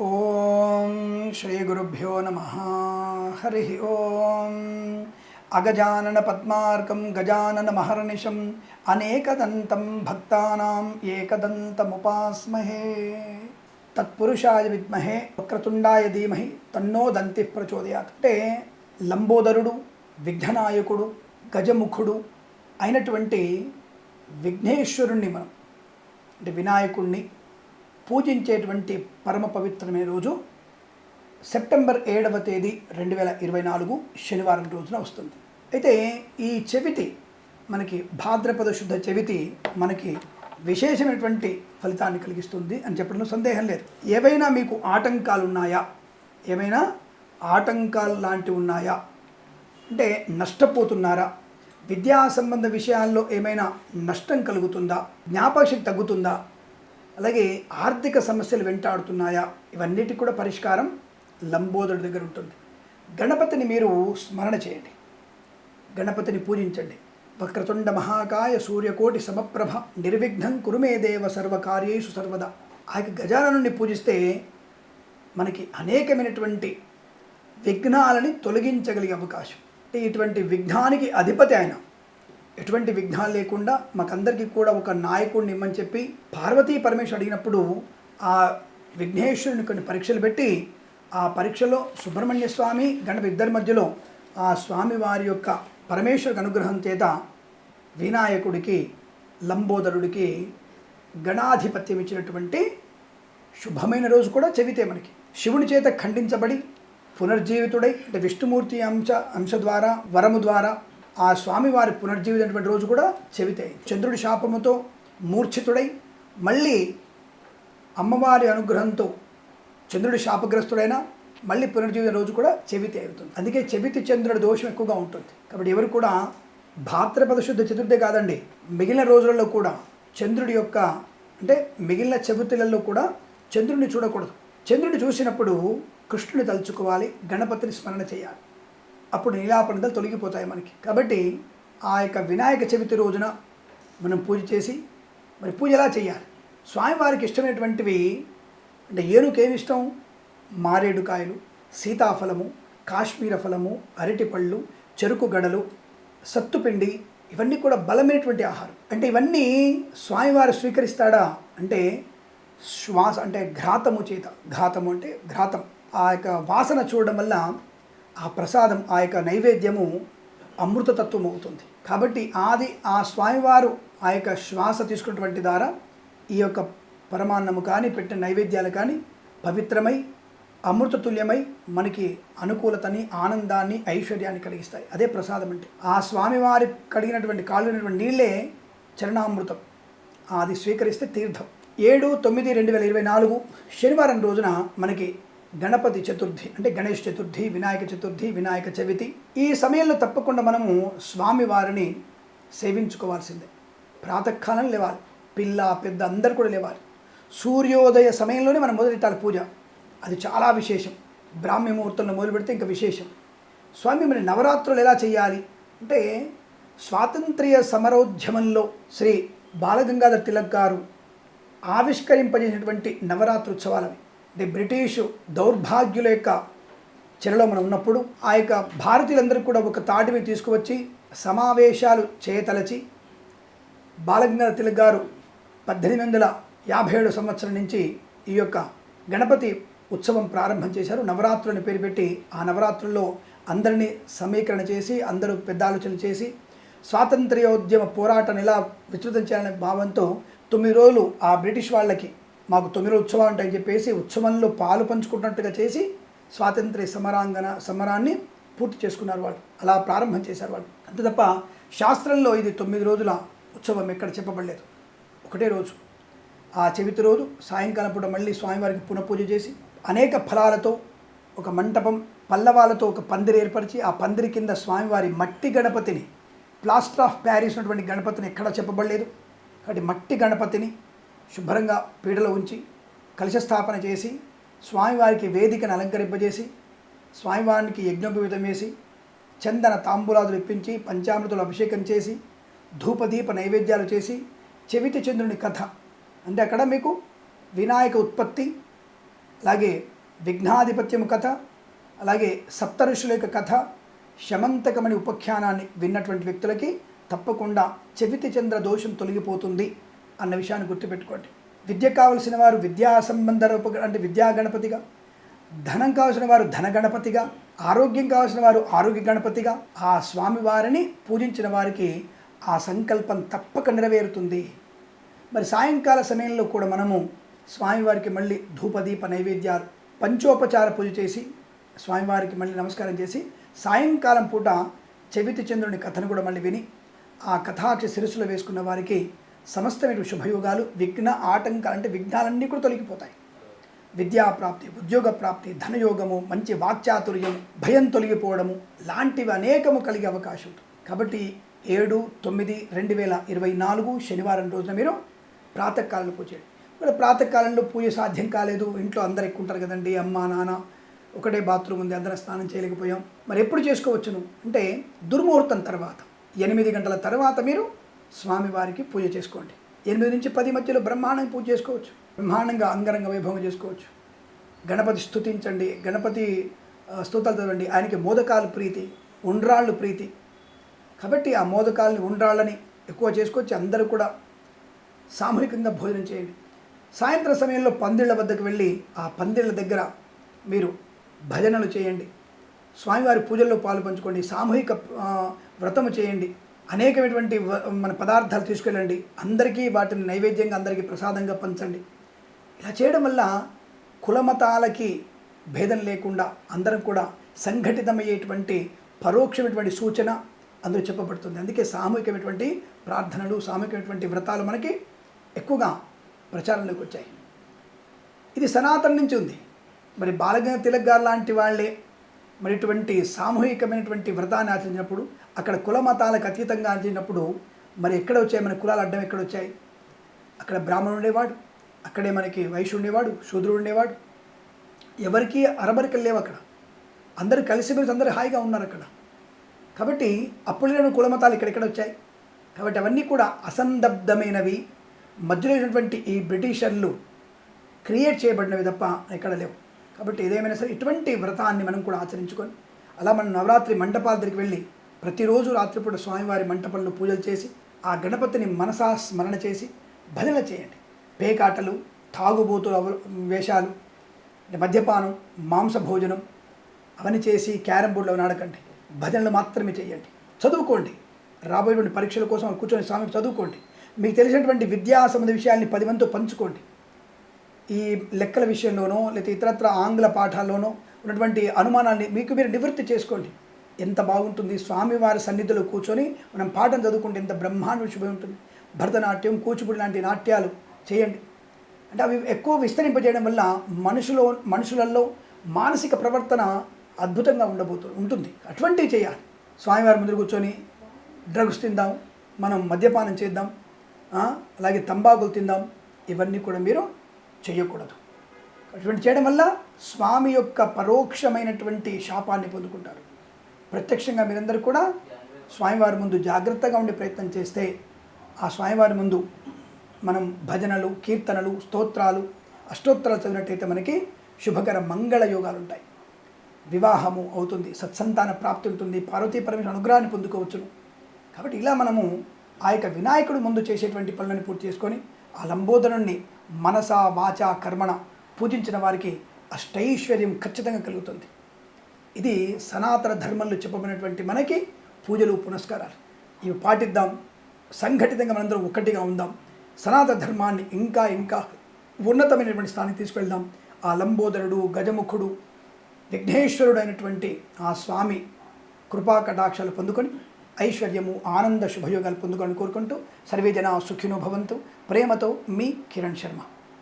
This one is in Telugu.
ఓం శ్రీ గురుభ్యో నమ. హరి ఓం. అగజానన పద్మార్కం గజానన మహర్నిశం అనేకదంతం భక్తానాం ఏకదంతముపాస్మహే. తత్పురుషాయ విద్మహే వక్రతుండాయ ధీమహి తన్నో దంతి ప్రచోదయాత్. అంటే లంబోదరుడు విఘ్ననాయకుడు గజముఖుడు అయినటువంటి విఘ్నేశ్వరుణ్ణి మనం అంటే వినాయకుణ్ణి పూజించేటువంటి పరమ పవిత్రమైన రోజు సెప్టెంబర్ ఏడవ తేదీ రెండు వేల ఇరవై నాలుగు శనివారం రోజున వస్తుంది. అయితే ఈ చెవితి మనకి భాద్రపద శుద్ధ చెవితి మనకి విశేషమైనటువంటి ఫలితాన్ని కలిగిస్తుంది అని చెప్పడంలో సందేహం లేదు. ఏవైనా మీకు ఆటంకాలు ఉన్నాయా ఏమైనా ఆటంకాలు లాంటివి ఉన్నాయా? అంటే నష్టపోతున్నారా? విద్యా సంబంధ విషయాల్లో ఏమైనా నష్టం కలుగుతుందా? జ్ఞాపకశక్తి తగ్గుతుందా? అలాగే ఆర్థిక సమస్యలు వెంటాడుతున్నాయా? ఇవన్నిటికి కూడా పరిష్కారం లంబోదరుడి దగ్గర ఉంటుంది. గణపతిని మీరు స్మరణ చేయండి. గణపతిని పూజించండి. వక్రతుండ మహాకాయ సూర్యకోటి సమప్రభ నిర్విఘ్నం కురుమే దేవ సర్వకార్యేషు సర్వదా. ఆయన గజాననుని పూజిస్తే మనకి అనేకమైనటువంటి విఘ్నాలని తొలగించగలిగే అవకాశం. ఇటువంటి విఘ్నానికి అధిపతి ఆయన. ఎటువంటి విఘ్నాలు లేకుండా మాకందరికీ కూడా ఒక నాయకుడిని ఇమ్మని చెప్పి పార్వతీ పరమేశ్వరు అడిగినప్పుడు ఆ విఘ్నేశ్వరుని కొన్ని పరీక్షలు పెట్టి ఆ పరీక్షలో సుబ్రహ్మణ్య స్వామి గణపతి ఇద్దరి మధ్యలో ఆ స్వామి వారి యొక్క పరమేశ్వరుడి అనుగ్రహం చేత వినాయకుడికి లంబోదరుడికి గణాధిపత్యం ఇచ్చినటువంటి శుభమైన రోజు కూడా చెబితే మనకి. శివుని చేత ఖండించబడి పునర్జీవితుడై అంటే విష్ణుమూర్తి అంశ అంశ ద్వారా వరము ద్వారా ఆ స్వామివారి పునర్జీవితమైనటువంటి రోజు కూడా చెవితే. చంద్రుడి శాపముతో మూర్ఛితుడై మళ్ళీ అమ్మవారి అనుగ్రహంతో చంద్రుడి శాపగ్రస్తుడైన మళ్ళీ పునర్జీవిత రోజు కూడా చెవితే అవుతుంది. అందుకే చెవితి చంద్రుడి దోషం ఎక్కువగా ఉంటుంది. కాబట్టి ఎవరు కూడా భాద్రపద శుద్ధ చతుర్థి కాదండి మిగిలిన రోజులలో కూడా చంద్రుడి యొక్క అంటే మిగిలిన చవితులలో కూడా చంద్రుడిని చూడకూడదు. చంద్రుడిని చూసినప్పుడు కృష్ణుని తలుచుకోవాలి గణపతిని స్మరణ చేయాలి. అప్పుడు నీలాపనిదలు తొలగిపోతాయి మనకి. కాబట్టి ఆ యొక్క వినాయక చవితి రోజున మనం పూజ చేసి మరి పూజ ఎలా చేయాలి? స్వామివారికి ఇష్టమైనటువంటివి అంటే ఏనుగు ఏమి ఇష్టం? మారేడుకాయలు సీతాఫలము కాశ్మీర ఫలము అరటిపళ్ళు చెరుకు గడలు సత్తుపిండి ఇవన్నీ కూడా బలమైనటువంటి ఆహారం. అంటే ఇవన్నీ స్వామివారు స్వీకరిస్తాడా? అంటే శ్వాస అంటే ఘాతము చేత ఘాతము అంటే ఘాతం. ఆ యొక్క వాసన చూడడం వల్ల ఆ ప్రసాదం ఆ యొక్క నైవేద్యము అమృతతత్వం అవుతుంది కాబట్టి ఆది ఆ స్వామివారు ఆ యొక్క శ్వాస తీసుకున్నటువంటి ద్వారా ఈ యొక్క పరమాన్నము కానీ పెట్టిన నైవేద్యాలు కానీ పవిత్రమై అమృతతుల్యమై మనకి అనుకూలతని ఆనందాన్ని ఐశ్వర్యాన్ని కలిగిస్తాయి. అదే ప్రసాదం అంటే. ఆ స్వామివారి కడిగినటువంటి కాళ్ళు నీళ్ళే చరణామృతం. అది స్వీకరిస్తే తీర్థం. ఏడు తొమ్మిది రెండు వేల ఇరవై నాలుగు శనివారం రోజున మనకి గణపతి చతుర్థి అంటే గణేష్ చతుర్థి వినాయక చతుర్థి వినాయక చవితి ఈ సమయంలో తప్పకుండా మనము స్వామివారిని సేవించుకోవాల్సిందే. ప్రాతకాలం లేవాలి పిల్ల పెద్ద అందరు కూడా లేవాలి. సూర్యోదయ సమయంలోనే మనం మొదలెట్టాలి పూజ. అది చాలా విశేషం. బ్రాహ్మీ ముహూర్తంలో మొదలు పెడితే ఇంకా విశేషం. స్వామి మరి నవరాత్రులు ఎలా చేయాలి? అంటే స్వాతంత్ర్య సమరోద్యమంలో శ్రీ బాలగంగాధర్ తిలక్ గారు ఆవిష్కరింపజేసినటువంటి నవరాత్రుత్సవాలవి ది బ్రిటిషు దౌర్భాగ్యుల యొక్క చెరలో మనం ఉన్నప్పుడు ఆ యొక్క భారతీయులందరూ కూడా ఒక తాటిని తీసుకువచ్చి సమావేశాలు చేయతలచి బాలగంగాధర తిలక్ గారు పద్దెనిమిది వందల యాభై ఏడు సంవత్సరం నుంచి ఈ యొక్క గణపతి ఉత్సవం ప్రారంభం చేశారు. నవరాత్రులని పేరు పెట్టి ఆ నవరాత్రుల్లో అందరినీ సమీకరణ చేసి అందరూ పెద్ద ఆలోచన చేసి స్వాతంత్ర్యోద్యమ పోరాటాన్ని ఎలా విస్తృతం చేయాలనే భావంతో తొమ్మిది రోజులు ఆ బ్రిటిష్ వాళ్ళకి మాకు తొమ్మిది రోజులు ఉత్సవాలు ఉంటాయని చెప్పేసి ఉత్సవంలో పాలు పంచుకున్నట్టుగా చేసి స్వాతంత్ర్య సమరాంగన సమరాన్ని పూర్తి చేసుకున్నారు వాళ్ళు. అలా ప్రారంభం చేశారు వాళ్ళు. అంతే తప్ప శాస్త్రంలో ఇది తొమ్మిది రోజుల ఉత్సవం ఎక్కడ చెప్పబడలేదు. ఒకటే రోజు. ఆ చవితి రోజు సాయంకాలం పూట మళ్ళీ స్వామివారికి పునఃపూజ చేసి అనేక ఫలాలతో ఒక మంటపం పల్లవాలతో ఒక పందిరి ఏర్పరిచి ఆ పందిరి కింద స్వామివారి మట్టి గణపతిని ప్లాస్టర్ ఆఫ్ ప్యారిస్ ఉన్నటువంటి గణపతిని ఎక్కడ చెప్పబడలేదు. కాబట్టి మట్టి గణపతిని శుభ్రంగా పీడలో ఉంచి కలశ స్థాపన చేసి స్వామివారికి వేదికను అలంకరింపజేసి స్వామివారికి యజ్ఞోపవీతం వేసి చందన తాంబూలాదులు ఇప్పించి పంచామృతులు అభిషేకం చేసి ధూపదీప నైవేద్యాలు చేసి చెవితి చంద్రుని కథ. అంటే అక్కడ మీకు వినాయక ఉత్పత్తి అలాగే విఘ్నాధిపత్యము కథ అలాగే సప్తఋషుల యొక్క కథ శమంతకమని ఉపఖ్యానాన్ని విన్నటువంటి వ్యక్తులకి తప్పకుండా చెవితి చంద్ర దోషం తొలగిపోతుంది. అన్న విషయాన్ని గుర్తుపెట్టుకోండి. విద్య కావలసిన వారు విద్యా సంబంధ రూప అంటే విద్యా గణపతిగా ధనం కావాల్సిన వారు ధన గణపతిగా ఆరోగ్యం కావాల్సిన వారు ఆరోగ్య గణపతిగా ఆ స్వామివారిని పూజించిన వారికి ఆ సంకల్పం తప్పక నెరవేరుతుంది. మరి సాయంకాల సమయంలో కూడా మనము స్వామివారికి మళ్ళీ ధూపదీప నైవేద్యాలు పంచోపచార పూజ చేసి స్వామివారికి మళ్ళీ నమస్కారం చేసి సాయంకాలం పూట చెవితి చంద్రుని కథను కూడా మళ్ళీ విని ఆ కథాక్ష శిరస్సులో వేసుకున్న వారికి సమస్తమైన శుభయోగాలు విఘ్న ఆటంకాలు అంటే విఘ్నాలన్నీ కూడా తొలగిపోతాయి. విద్యాప్రాప్తి ఉద్యోగ ప్రాప్తి ధనయోగము మంచి వాక్చాతుర్యం భయం తొలగిపోవడము లాంటివి అనేకము కలిగే అవకాశం ఉంటుంది. కాబట్టి ఏడు తొమ్మిది రెండు వేల ఇరవై నాలుగు శనివారం రోజున మీరు ప్రాతకాలంలో పూజ చేయండి. ఇక్కడ ప్రాతకాలంలో పూజ సాధ్యం కాలేదు. ఇంట్లో అందరు ఎక్కువ ఉంటారు కదండి. అమ్మ నాన్న ఒకటే బాత్రూమ్ ఉంది. అందరం స్నానం చేయలేకపోయాం. మరి ఎప్పుడు చేసుకోవచ్చును? అంటే దుర్ముహూర్తం తర్వాత. ఎనిమిది గంటల తర్వాత మీరు స్వామివారికి పూజ చేసుకోండి. ఎనిమిది నుంచి పది మధ్యలో బ్రహ్మాండంగా పూజ చేసుకోవచ్చు. బ్రహ్మాండంగా అంగరంగ వైభవం చేసుకోవచ్చు. గణపతి స్తుతించండి. గణపతి స్తోతాలు చదవండి. ఆయనకి మోదకాలు ప్రీతి ఉండ్రాళ్ళు ప్రీతి. కాబట్టి ఆ మోదకాలని ఉండ్రాళ్ళని ఎక్కువ చేసుకొచ్చి అందరూ కూడా సామూహికంగా భోజనం చేయండి. సాయంత్రం సమయంలో పందిళ్ళ వద్దకు వెళ్ళి ఆ పందిళ్ళ దగ్గర మీరు భజనలు చేయండి. స్వామివారి పూజల్లో పాలు పంచుకోండి. సామూహిక వ్రతము చేయండి. అనేకమైనటువంటి వ- మన పదార్థాలు తీసుకెళ్ళండి. అందరికీ వాటిని నైవేద్యంగా అందరికీ ప్రసాదంగా పంచండి. ఇలా చేయడం వల్ల కులమతాలకి భేదం లేకుండా అందరం కూడా సంఘటితమయ్యేటువంటి పరోక్షమైనటువంటి సూచన అందులో చెప్పబడుతుంది. అందుకే సామూహికమైనటువంటి ప్రార్థనలు సామూహికమైనటువంటి వ్రతాలు మనకి ఎక్కువగా ప్రచారంలోకి వచ్చాయి. ఇది సనాతన నుంచి ఉంది. మరి బాలగంగ తిలక్ గారు లాంటి వాళ్ళే మరి ఇటువంటి సామూహికమైనటువంటి వ్రతాన్ని ఆచరించినప్పుడు అక్కడ కుల మతాలకు అతీతంగా ఆచరించినప్పుడు మరి ఎక్కడ వచ్చాయి? మన కులాలు అడ్డం ఎక్కడ వచ్చాయి? అక్కడ బ్రాహ్మణుడు ఉండేవాడు అక్కడే మనకి వైశ్యుడు ఉండేవాడు శూద్రుడు ఉండేవాడు. ఎవరికి అరబరికలు లేవు అక్కడ. అందరూ కలిసిమెలిసి అందరూ హాయిగా ఉన్నారు అక్కడ. కాబట్టి అప్పుడు లేని కులమతాలు ఇక్కడెక్కడ వచ్చాయి? కాబట్టి అవన్నీ కూడా అసందబ్ధమైనవి మధ్యలో ఈ బ్రిటిషర్లు క్రియేట్ చేయబడినవి తప్ప ఎక్కడ లేవు. కాబట్టి ఏదేమైనా సరే ఇటువంటి వ్రతాన్ని మనం కూడా ఆచరించుకొని అలా మనం నవరాత్రి మంటపాల దగ్గరికి వెళ్ళి ప్రతిరోజు రాత్రిపూట స్వామివారి మంటపంలో పూజలు చేసి ఆ గణపతిని మనసా స్మరణ చేసి భజన చేయండి. పేకాటలు తాగుబోతుల అవ- వేషాలు మద్యపానం మాంస భోజనం అవన్నీ చేసి క్యారం బోర్డులో ఆడకండి భజనలు మాత్రమే చేయండి. చదువుకోండి. రాబోయేటువంటి పరీక్షల కోసం కూర్చొని స్వామి చదువుకోండి. మీకు తెలిసినటువంటి విద్యా సంబంధ విషయాల్ని పది మందితో పంచుకోండి. ఈ లెక్కల విషయంలోనో లేకపోతే ఇతరత్ర ఆంగ్ల పాఠాల్లోనో ఉన్నటువంటి అనుమానాన్ని మీకు మీరు నివృత్తి చేసుకోండి. ఎంత బాగుంటుంది స్వామివారి సన్నిధిలో కూర్చొని మనం పాఠం చదువుకుంటే ఎంత బ్రహ్మాండ శుభం ఉంటుంది. భరతనాట్యం కూచిపూడి లాంటి నాట్యాలు చేయండి. అంటే అవి ఎక్కువ విస్తరింపజేయడం వల్ల మనుషులో మనుషులలో మానసిక ప్రవర్తన అద్భుతంగా ఉండబోతు ఉంటుంది. అటువంటివి చేయాలి. స్వామివారి ముందు కూర్చొని డ్రగ్స్ తిందాం మనం మద్యపానం చేద్దాం అలాగే తంబాకులు తిందాం ఇవన్నీ కూడా మీరు చేయకూడదు అటువంటి చేయడం వల్ల స్వామి యొక్క పరోక్షమైనటువంటి శాపాన్ని పొందుకుంటారు. ప్రత్యక్షంగా మీరందరూ కూడా స్వామివారి ముందు జాగ్రత్తగా ఉండే ప్రయత్నం చేస్తే ఆ స్వామివారి ముందు మనం భజనలు కీర్తనలు స్తోత్రాలు అష్టోత్తరాలు చదివినట్టయితే మనకి శుభకర మంగళ యోగాలు ఉంటాయి. వివాహము అవుతుంది సత్సంతాన ప్రాప్తి ఉంటుంది పార్వతీ పరమేశ్వర అనుగ్రహాన్ని పొందుకోవచ్చును. కాబట్టి ఇలా మనము ఆ యొక్క వినాయకుడు ముందు చేసేటువంటి పనులను పూర్తి చేసుకొని ఆ లంబోదరుణ్ణి మనస వాచ కర్మణ పూజించిన వారికి అష్టైశ్వర్యం ఖచ్చితంగా కలుగుతుంది. ఇది సనాతన ధర్మంలో చెప్పబడినటువంటి మనకి పూజలు పునస్కారాలు. ఇవి పాటిద్దాం. సంఘటితంగా మనందరం ఒక్కటిగా ఉందాం. సనాతన ధర్మాన్ని ఇంకా ఇంకా ఉన్నతమైనటువంటి స్థానానికి తీసుకెళ్దాం. ఆ లంబోదరుడు గజముఖుడు విఘ్నేశ్వరుడు అయినటువంటి ఆ స్వామి కృపా కటాక్షాలు పొందుకొని ఐశ్వర్యము ఆనంద శుభయోగాలు పొందుకొని కోరుకుంటూ సర్వేజన సుఖినో భవంతు. ప్రేమతో మీ కిరణ్ శర్మ.